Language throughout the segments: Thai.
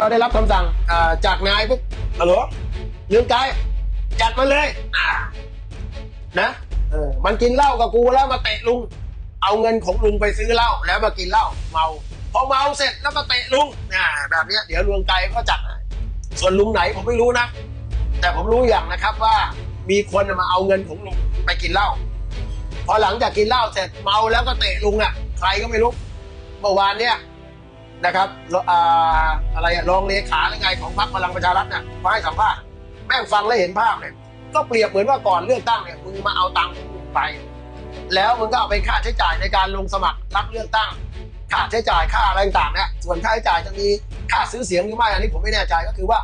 ก็ได้รับคำสั่งอ่าจากนายปุ๊บฮัลโหลเรื่องไกด์จัดมาเลยอ่านะเออมันกินเหล้ากับกูแล้วมาเตะลุง เอาเงินของลุงไปซื้อเหล้าแล้วมากินเหล้าเมาพอเมาเสร็จแล้วมาเตะลุงอ่าแบบเนี้ยเดี๋ยวลุงไกก็จัดให้ส่วนลุงไหนผมไม่รู้นะ แต่ผมรู้อย่างนะครับว่ามีคนมาเอาเงินของลุงไปกินเหล้าพอหลังจากกินเหล้าเสร็จเมาแล้วก็เตะลุงอะ ใครก็ไม่รู้เมื่อวานเนี่ย นะครับอะไรรองเลขาหรือไงของพรรคพลังประชารัฐเนี่ยมาให้สัมภาษณ์แม่งฟังแล้วเห็นภาพเลยก็เปรียบเหมือนว่าก่อนเลือกตั้งเนี่ยมึงมาเอาตังค์ไป แล้วมึงก็เอาเป็นค่าใช้จ่ายในการลงสมัครรับเลือกตั้ง ค่าใช้จ่ายค่าอะไรต่างๆเนี่ยส่วนค่าใช้จ่ายจะมีค่าซื้อเสียงหรือไม่อันนี้ผมไม่แน่ใจก็คือว่า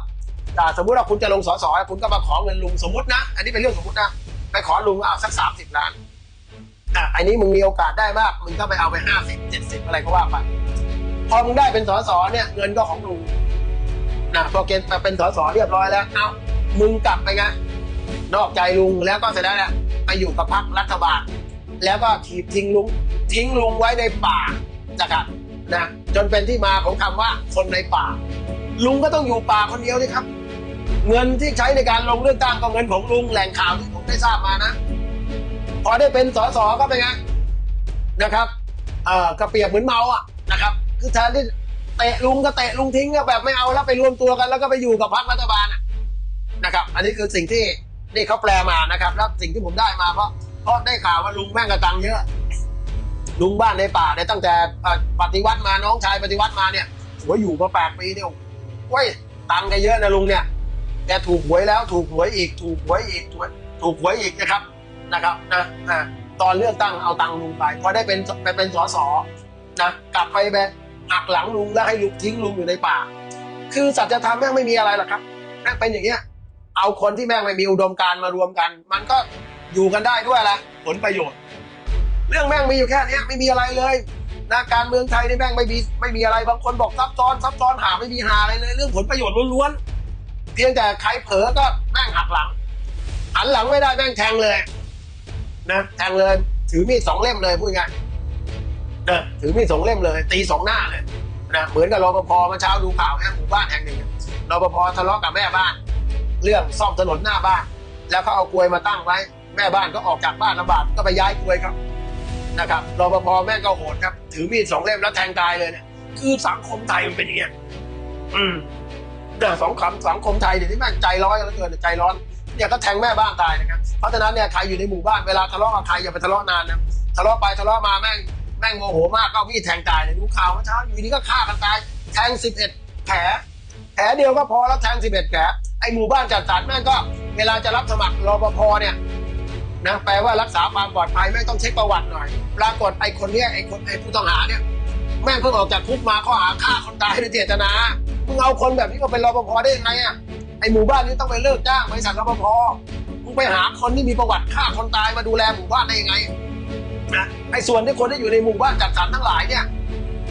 อ่าสมมุติว่าคุณจะลงสสคุณก็มาขอเงินลุงสมมตินะ อันนี้เป็นเรื่องสมมตินะไปขอลุงเอาสักสามสิบล้านอะอันนี้มึงมีโอกาสได้มากมึงก็ไปเอาไปห้าสิบเจ็ดสิบอะไรก็ว่าไป พอมึงได้เป็นสสเนี่ยเงินก็ของลุงนะพอเกณฑ์มาเป็นสสเรียบร้อยแล้ว เอ้ามึงกลับไปไงนอกใจลุงแล้วก็เสร็จแล้วเนี่ยไปอยู่กับพรรครัฐบาล แล้วก็ถีบทิ้งลุงทิ้งลุงไว้ในป่านะครับนะจนเป็นที่มาของคำว่าคนในป่า ลุงก็ต้องอยู่ป่าคนเดียวนี่ครับ เงินที่ใช้ในการลงเลือกตั้งก็เงินของลุงแหล่งข่าวที่ผมได้ทราบมานะ พอได้เป็นสสก็เป็นไงนะครับเอ่อกระเปียกเหมือนเมาอะนะครับ คือแทนที่เตะลุงก็เตะลุงทิ้งก็แบบไม่เอาแล้วไปรวมตัวกัน แล้วก็ไปอยู่กับพรรครัฐบาลนะครับ อันนี้คือสิ่งที่นี่เขาแปลมานะครับ แล้วสิ่งที่ผมได้มาเพราะเพราะได้ข่าวว่าลุงแม่งกระตังเยอะลุงบ้านในป่าเนี่ยตั้งแต่ปฏิวัติมาน้องชายปฏิวัติมาเนี่ยหัวอยู่มาแปดปีเนี่ยโอ้ยตังค์แกเยอะนะลุงเนี่ยแกถูกหวยแล้วถูกหวยอีกถูกหวยอีกถูกถูกหวยอีกนะครับนะครับนะตอนเลือกตั้งเอาตังค์ลุงไปพอได้เป็นไปเป็นสสนะกลับไปแบบ หักหลังลุงแล้วให้ลุงทิ้งลุงอยู่ในป่า คือสัจธรรมแม่งไม่มีอะไรหรอกครับแม่งเป็นอย่างเงี้ย เอาคนที่แม่งไม่มีอุดมการณ์มารวมกัน มันก็อยู่กันได้ด้วยอะไรผลประโยชน์ เรื่องแม่งมีอยู่แค่นี้ไม่มีอะไรเลยนะการเมืองไทยในแม่งไม่มีไม่มีอะไรบางคนบอกซับซ้อนซับซ้อนหาไม่มีหาอะไรเลย เรื่องผลประโยชน์ล้วนๆเพียงแต่ใครเผลอก็แม่งหักหลังหันหลังไม่ได้แม่งแทงเลย นะแทงเลย ถือมีดสองเล่มเลยพูดง่าย นะถือมีดสองเล่มเลย ตีสองหน้าเลยนะเหมือนกับรปภเมื่อเช้าดูข่าวแห่หมู่บ้านแห่งหนึ่งรปภทะเลาะกับแม่บ้าน เรื่องซ่อมถนนหน้าบ้าน แล้วเขาเอากลวยมาตั้งไว้ แม่บ้านก็ออกจากบ้านลำบากก็ไปย้ายกลวยครับนะครับรปภแม่งก็โหดครับ ถือมีดสองเล่มแล้วแทงตายเลยเนี่ยคือสังคมไทยมันเป็นอย่างเงี้ยอืมแต่สองคำสังคมไทยเดี๋ยวนี้แม่งใจร้อนเหลือเกินใจร้อนเนี่ยก็แทงแม่บ้านตายนะครับเพราะฉะนั้นเนี่ยใครอยู่ในหมู่บ้านเวลาทะเลาะกับใครอย่าไปทะเลาะนานนะทะเลาะไปทะเลาะมาแม่ง แม่งโมโหมากก็เอามีดแทงตายเนี่ยดูข่าวเมื่อเช้าอยู่ดีก็ฆ่ากันตายแทงสิบเอ็ดแผลแผลเดียวก็พอแล้วแทงสิบเอ็ดแผลไอ้หมู่บ้านจัดสรรแม่งก็ เวลาจะรับสมัครรปภเนี่ยนะแปลว่ารักษาความปลอดภัยแม่งต้องเช็คประวัติหน่อย ปรากฏไอ้คนเนี้ยไอ้คนไอ้ผู้ต้องหาเนี่ยแม่งเพิ่งออกจากคุกมาข้อหาฆ่าคนตายโดยเจตนามึงเอาคนแบบนี้มาเป็นรปภได้ยังไงอะไอ้หมู่บ้านนี้ต้องไปเลิกจ้างบริษัทรปภมึงไปหาคนที่มีประวัติฆ่าคนตายมาดูแลหมู่บ้านได้ยังไง นะไอ้ส่วนที่คนที่อยู่ในหมู่บ้านจัดสรรทั้งหลายเนี่ย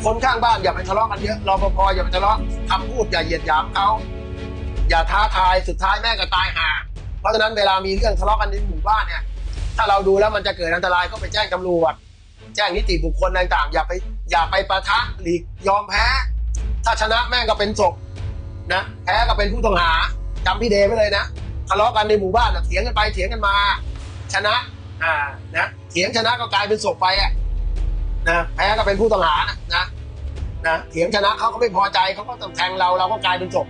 คนข้างบ้านอย่าไปทะเลาะกันเยอะรอปภอย่าไปทะเลาะคำพูดอย่าเหยียดหยามเขาอย่าท้าทายสุดท้ายแม่ก็ตายห่าเพราะฉะนั้นเวลามีเรื่องทะเลาะกันในหมู่บ้านเนี่ย ถ้าเราดูแล้วมันจะเกิดอันตรายก็ไปแจ้งตำรวจแจ้งนิติบุคคลต่างๆ อย่าไปอย่าไปประทะหลีกยอมแพ้ ถ้าชนะแม่งก็เป็นศพนะแพ้ก็เป็นผู้ต้องหาจำพี่เดย์ไว้เลยนะทะเลาะกันในหมู่บ้านเถียงกันไปเถียงกันมา ชนะอ่านะ ถียงชนะก็กลายเป็นศพไปอะนะแพ้ก็เป็นผู้ต้องหานะนะนะเถียงชนะเขาก็ไม่พอใจเขาก็ต้องแทงเราเราก็กลายเป็นศพ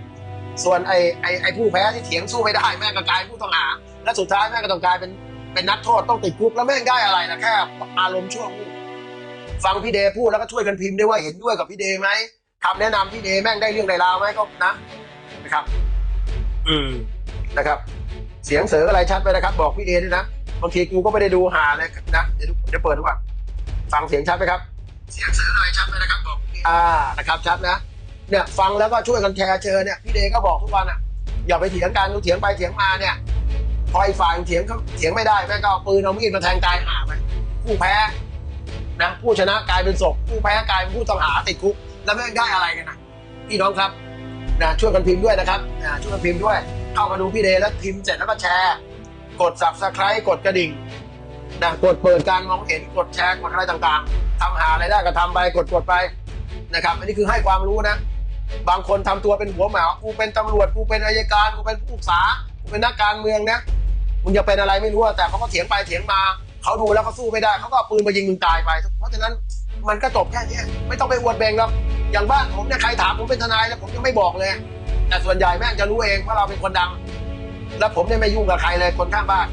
ส่วนไอ้ไอ้ไอ้ผู้แพ้ที่เถียงสู้ไม่ได้แม่งก็กลายเป็นผู้ต้องหา และสุดท้ายแม่งก็ต้องกลายเป็นเป็นนักโทษต้องติดคุกแล้วแม่งได้อะไรนะแค่อารมณ์ชั่ววูบฟังพี่เดย์พูดแล้วก็ช่วยกันพิมพ์ด้วยว่าเห็นด้วยกับพี่เดย์ไหมคำแนะนำพี่เดย์แม่งได้เรื่องได้ราวไหมก็นะนะครับ อืมนะครับ เสียงเสืออะไรชัดไปนะครับ บอกพี่เดย์ด้วยนะ บางทีกูก็ไม่ได้ดูหาเลยนะ เดี๋ยวดูเดี๋ยวเปิดดูก่อนฟังเสียงชัดไหมครับ เสียงเสืออะไรชัดไหมนะครับบอกพี่เดย์อ่านะครับชัดนะเนี่ยฟังแล้วก็ช่วยกันแชร์เชิญเนี่ยพี่เดย์ก็บอกทุกวันอะอย่าไปเถียงกันเถียงไปเถียงมาเนี่ยพออีกฝ่ายเถียงเขาเถียงไม่ได้แม่งก็เอาปืนเอามีดมาแทงตายหาไปผู้แพ้นะผู้ชนะกลายเป็นศพผู้แพ้กลายเป็นผู้ต้องหาติดคุกแล้วแม่งได้อะไรกันนะพี่น้องครับนะช่วยกันพิมพ์ด้วยนะครับนะช่วยกันพิมพ์ด้วยเข้ามาดูพี่เดย์แล้วพิมพ์เสร็จแล้วก็แชร์ กด subscribe กดกระดิ่งนะกดเปิดการมองเห็นกดแชร์กดอะไรต่างๆทำหาอะไรได้ก็ทำไปกดกดไปนะครับ อันนี้คือให้ความรู้นะ บางคนทำตัวเป็นหัวหมากูเป็นตำรวจกูเป็นอายการกูเป็นผู้ปรึกษากูเป็นนักการเมืองนะมึงจะเป็นอะไรไม่รู้แต่เขาก็เถียงไปเถียงมาเขาดูแล้วเขาสู้ไม่ได้เขาก็เอาปืนมายิงมึงตายไป เพราะฉะนั้นมันก็จบแค่นี้ไม่ต้องไปอวดเบงหรอกอย่างบ้านผมเนี่ยใครถามผมเป็นทนายแล้วผมยังไม่บอกเลย แต่ส่วนใหญ่แม่งจะรู้เองว่าเราเป็นคนดัง แล้วผมเนี่ยไม่ยุ่งกับใครเลยคนข้างบ้าน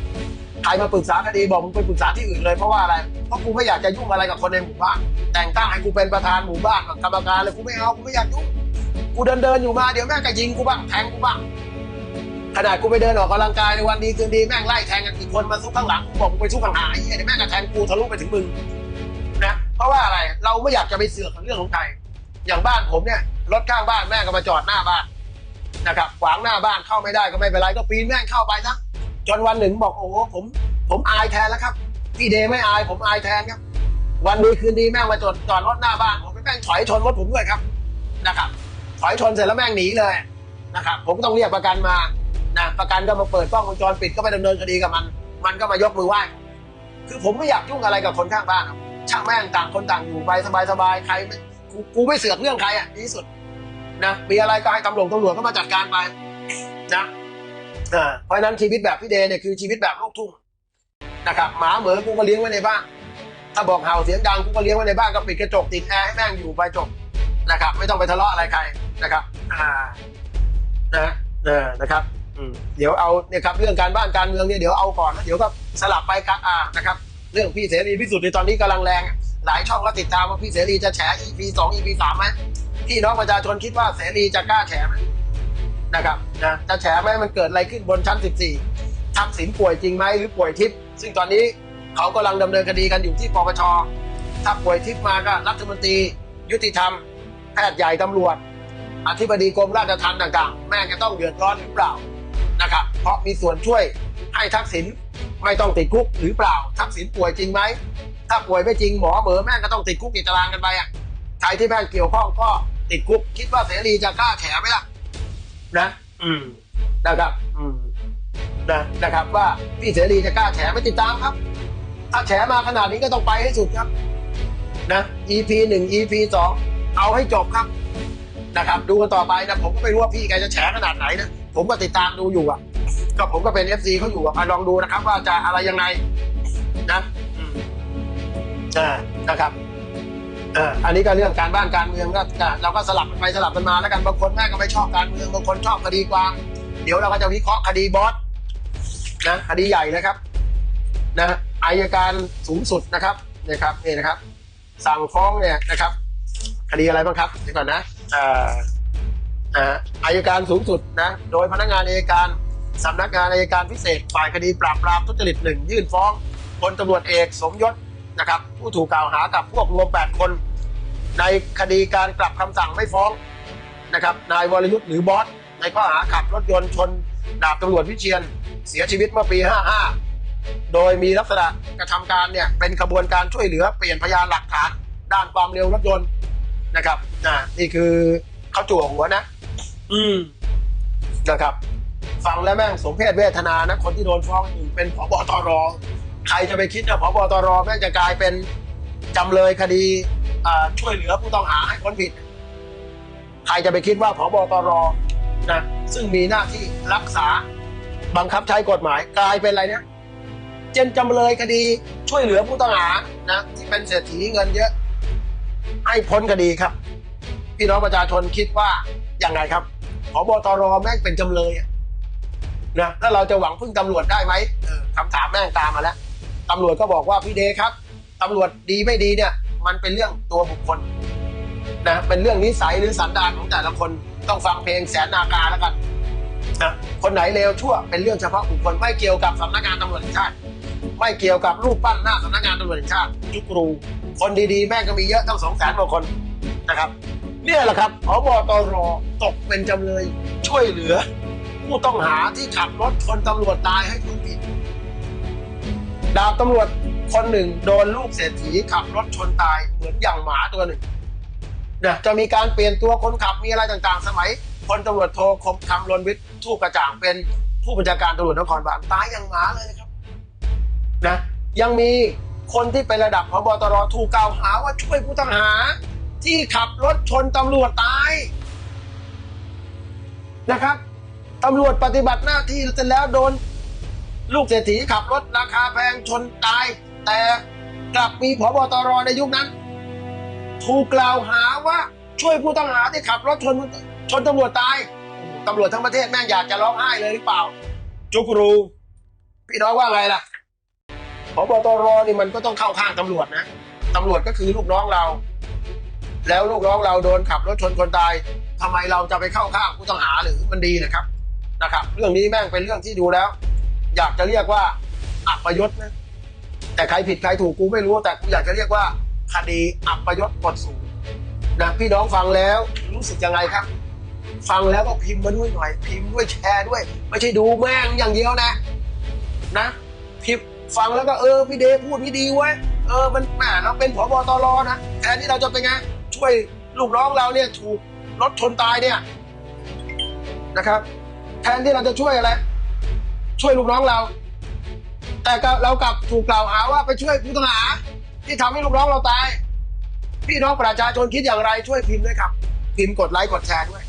ใครมาปรึกษาคดีบอกมึงไปปรึกษาที่อื่นเลยเพราะว่าอะไรเพราะกูไม่อยากจะยุ่งอะไรกับคนในหมู่บ้าน แต่งตั้งให้กูเป็นประธานหมู่บ้านกรรมการเลยกูไม่เอากูไม่อยากยุ่งกูเดินเดินอยู่มาเดี๋ยวแม่งก็ยิงกูบ้างแทงกูบ้างขนาดกูไปเดินออกกำลังกายในวันดีคืนดีแม่งไล่แทงกันกี่คนมาซุกข้างหลังกูบอกมึงไปซุกข้างหาไอ้เหี้ยเดี๋ยแม่งก็แทงกูทะลุไปถึงมึงนะเพราะว่าอะไรเราไม่อยากจะไปเสือกเรื่องของใครอย่างบ้านผมเนี่ยรถข้างบ้านแม่งก็มาจอดหน้าบ้าน นะครับขวางหน้าบ้านเข้าไม่ได้ก็ไม่เป็นไรก็ปีนแม่งเข้าไปนะจนวันหนึ่งบอกโอ้โหผม ผมอายแทนแล้วครับพี่เดย์ไม่อายผมอายแทนครับ วันดีคืนดีแม่งมาจอดจอดรถหน้าบ้านผมแม่งถอยชนรถผมด้วยครับนะครับ ถอยชนเสร็จแล้วแม่งหนีเลยนะครับ ผมต้องเรียกประกันมานะประกันก็มาเปิดกล้องวงจรปิดก็ไปดำเนินคดีกับมัน มันก็มายกมือไหว้คือผมไม่อยากยุ่งอะไรกับคนข้างบ้านครับช่างแม่งต่างคนต่างอยู่ไปสบายๆใครกูกูไม่เสือกเรื่องใครอะดีที่สุด นะมีอะไรก็ให้ตำรวจตำรวจก็มาจัดการไปนะอ่าเพราะฉะนั้นชีวิตแบบพี่เดเนี่ยคือชีวิตแบบลูกทุ่งนะครับหมาเหมือกูก็เลี้ยงไว้ในบ้านถ้าบอกเห่าเสียงดังกูก็เลี้ยงไว้ในบ้านก็ปิดกระจกติดแอร์ให้แม่งอยู่ไปจบนะครับ ไม่ต้องไปทะเลาะอะไรใครนะครับอ่านะเออนะครับเดี๋ยวเอาเนี่ยครับเรื่องการบ้านการเมืองเนี่ยเดี๋ยวเอาก่อนแล้วเดี๋ยวก็สลับไปกันอ่านะครับ เรื่องพี่เสรีพิสุทธิ์ในตอนนี้กำลังแรง หลายช่องก็ติดตามว่าพี่เสรีจะแฉ EP สอง EP สามไหม พี่น้องประชาชนคิดว่าเสรีจะกล้าแฉไหมนะครับนะจะแฉไหมมันเกิดอะไรขึ้นบนชั้น 14 ทักษิณป่วยจริงไหมหรือป่วยทิพย์ซึ่งตอนนี้เขากำลังดำเนินคดีกันอยู่ที่ปปชถ้าป่วยทิพย์มาก็รัฐมนตรียุติธรรม แพทย์ใหญ่ตำรวจ อธิบดีกรมราชทัณฑ์ต่างๆ แม่งจะต้องเดือดร้อนหรือเปล่านะครับเพราะมีส่วนช่วยให้ทักษิณไม่ต้องติดคุกหรือเปล่า ทักษิณป่วยจริงไหมถ้าป่วยไม่จริงหมอเบอร์แม่งก็ต้องติดคุกติดตารางกันไปอะใครที่แม่งเกี่ยวข้องก็ ติดคุกคิดว่าเสรีจะกล้าแฉไหมล่ะนะอืมนะครับ อืมนะนะครับว่าพี่เสรีจะกล้าแฉไม่ติดตามครับ ถ้าแฉมาขนาดนี้ก็ต้องไปให้สุดครับนะ EP หนึ่ง EP สองเอาให้จบครับนะครับ ดูกันต่อไปนะผมก็ไม่รู้ว่าพี่แกจะแฉขนาดไหนนะผมก็ติดตามดูอยู่อะก็ผมก็เป็น FC เขาอยู่อะอะลองดูนะครับ ว่าจะอะไรยังไงนะอืมอ่านะครับ อ่าอันนี้ก็เรื่องการบ้านการเมืองก็ก็เราก็สลับกันไปสลับกันมาแล้วกันบางคนแม่ก็ไม่ชอบการเมืองบางคนชอบคดีความ เดี๋ยวเราก็จะวิเคราะห์คดีบอสนะคดีใหญ่นะครับนะอายการสูงสุดนะครับเนี่ยครับนี่นะครับสั่งฟ้องเนี่ยนะครับ คดีอะไรบ้างครับเดี๋ยวก่อนนะอ่าอ่าอายการสูงสุดนะโดยพนักงานอายการสำนักงานอายการพิเศษฝ่ายคดีปราบปรามทุจริตหนึ่งยื่นฟ้องพลตำรวจเอกสมยศ นะครับผู้ถูกกล่าวหากับพวกรวม 8 คน ในคดีการกลับคำสั่งไม่ฟ้องนะครับนายวรยุทธ์หรือบอสในข้อหาขับรถยนต์ชนดาบตำรวจวิเชียนเสียชีวิตเมื่อปี 55 โดยมีลักษณะกระทำการเนี่ยเป็นขบวนการช่วยเหลือเปลี่ยนพยานหลักฐาน ด้านความเร็วรถยนต์นะครับอ่านี่คือเขาจั่วหัวนะ อืมนะครับ ฟังแล้วแม่งสมเพศเวทนานะคนที่โดนฟ้องอยู่เป็นผบตร ใครจะไปคิดนะผบตรแม่งจะกลายเป็นจำเลยคดีช่วยเหลือผู้ต้องหาให้พ้นผิด ใครจะไปคิดว่าผบตรนะซึ่งมีหน้าที่รักษาบังคับใช้กฎหมายกลายเป็นอะไรเนี่ยเจนจำเลยคดีช่วยเหลือผู้ต้องหานะที่เป็นเศรษฐีเงินเยอะ ให้พ้นคดีครับ พี่น้องประชาชนคิดว่าอย่างไรครับผบตรแม่งเป็นจำเลยนะแล้วเราจะหวังพึ่งตำรวจได้ไหมคำถามแม่งตามมาแล้ว ตำรวจก็บอกว่าพี่เดครับตำรวจดีไม่ดีเนี่ย มันเป็นเรื่องตัวบุคคลนะเป็นเรื่องนิสัยหรือสันดานของแต่ละคนต้องฟังเพลงแสนนาการแล้วกันนะคนไหนเลวชั่วเป็นเรื่องเฉพาะบุคคลไม่เกี่ยวกับสำนักงานตำรวจแห่งชาติ ไม่เกี่ยวกับรูปปั้นหน้าสำนักงานตำรวจแห่งชาติยุครูคนดีๆ แม่งก็มีเยอะตั้งสองแสนกว่าคนนะครับเนี่ยแหละครับพบตรตกเป็นจำเลยช่วยเหลือ ผู้ต้องหาที่ขับรถชนตำรวจตายให้คนผิด ดาบตำรวจคนหนึ่งโดนลูกเศรษฐีขับรถชนตายเหมือนอย่างหมาตัวหนึ่งนะจะมีการเปลี่ยนตัวคนขับมีอะไรต่างๆ สมัยพลตำรวจโทคมคำลนวิทย์ทูกกระจ่างเป็นผู้บัญชาการตำรวจนครบาลตายอย่างหมาเลยนะครับนะยังมีคนที่เป็นระดับพบตรถูกกล่าวหาว่าช่วยผู้ต้องหา ที่ขับรถชนตำรวจตายนะครับตำรวจปฏิบัติหน้าที่เสร็จแล้วโดน ลูกเศรษฐีขับรถราคาแพงชนตาย แต่กลับมีผบตรในยุคนั้น ถูกกล่าวหาว่าช่วยผู้ต้องหาที่ขับรถชนชนตำรวจตายตำรวจทั้งประเทศแม่งอยากจะร้องไห้เลยหรือเปล่า จุกรูพี่น้องว่าไงล่ะผบตรนี่มันก็ต้องเข้าข้างตำรวจนะตำรวจก็คือลูกน้องเรา แล้วลูกน้องเราโดนขับรถชนคนตายทำไมเราจะไปเข้าข้างผู้ต้องหาหรือมันดีนะครับนะครับ เรื่องนี้แม่งเป็นเรื่องที่ดูแล้ว อยากจะเรียกว่าอัปยศนะแต่ใครผิดใครถูกกูไม่รู้แต่กูอยากจะเรียกว่าคดีอัปยศกดสูงนะพี่น้องฟังแล้วรู้สึกยังไงครับ ฟังแล้วก็พิมพ์มาด้วยหน่อย พิมพ์ด้วยแชร์ด้วย ไม่ใช่ดูแม่งอย่างเดียวนะ นะพิมพ์ฟังแล้วก็เออพี่เดชพูดพี่ดีไว้ยเออมันแหมเราเป็นผบตรนะแทนที่เราจะเป็นไงช่วยลูกน้องเราเนี่ยถูกรถชนตายเนี่ยนะครับ แทนที่เราจะช่วยอะไร ช่วยลูกน้องเรา แต่เรากลับถูกกล่าวหาว่าไปช่วยผู้ต้องหา ที่ทำให้ลูกน้องเราตาย พี่น้องประชาชนคิดอย่างไรช่วยพิมพ์ด้วยครับ พิมพ์กดไลค์กดแชร์ด้วย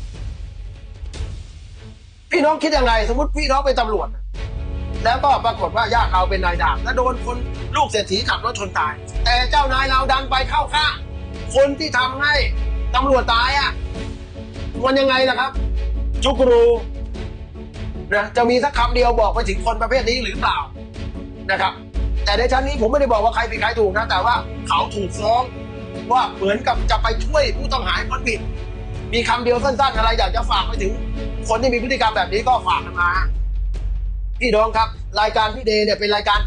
พี่น้องคิดยังไงสมมติพี่น้องเป็นตำรวจ แล้วก็ปรากฏว่าญาติเราเป็นนายดาบและโดนคนลูกเศรษฐีขับรถชนตาย แต่เจ้านายเราดันไปเข้าข้างคนที่ทำให้ตำรวจตายอะมันยังไงล่ะครับจุกรู นะจะมีสักคำเดียวบอกไปถึงคนประเภทนี้หรือเปล่านะครับ แต่ในชั้นนี้ผมไม่ได้บอกว่าใครผิดใครถูกนะแต่ว่าเขาถูกฟ้องว่าเหมือนกับจะไปช่วยผู้ต้องหาคนผิด มีคำเดียวสั้นๆ อะไรอยากจะฝากไปถึง คนที่มีพฤติกรรมแบบนี้ก็ฝากกันมาพี่น้องครับ รายการพี่เดย์เนี่ยเป็นรายการ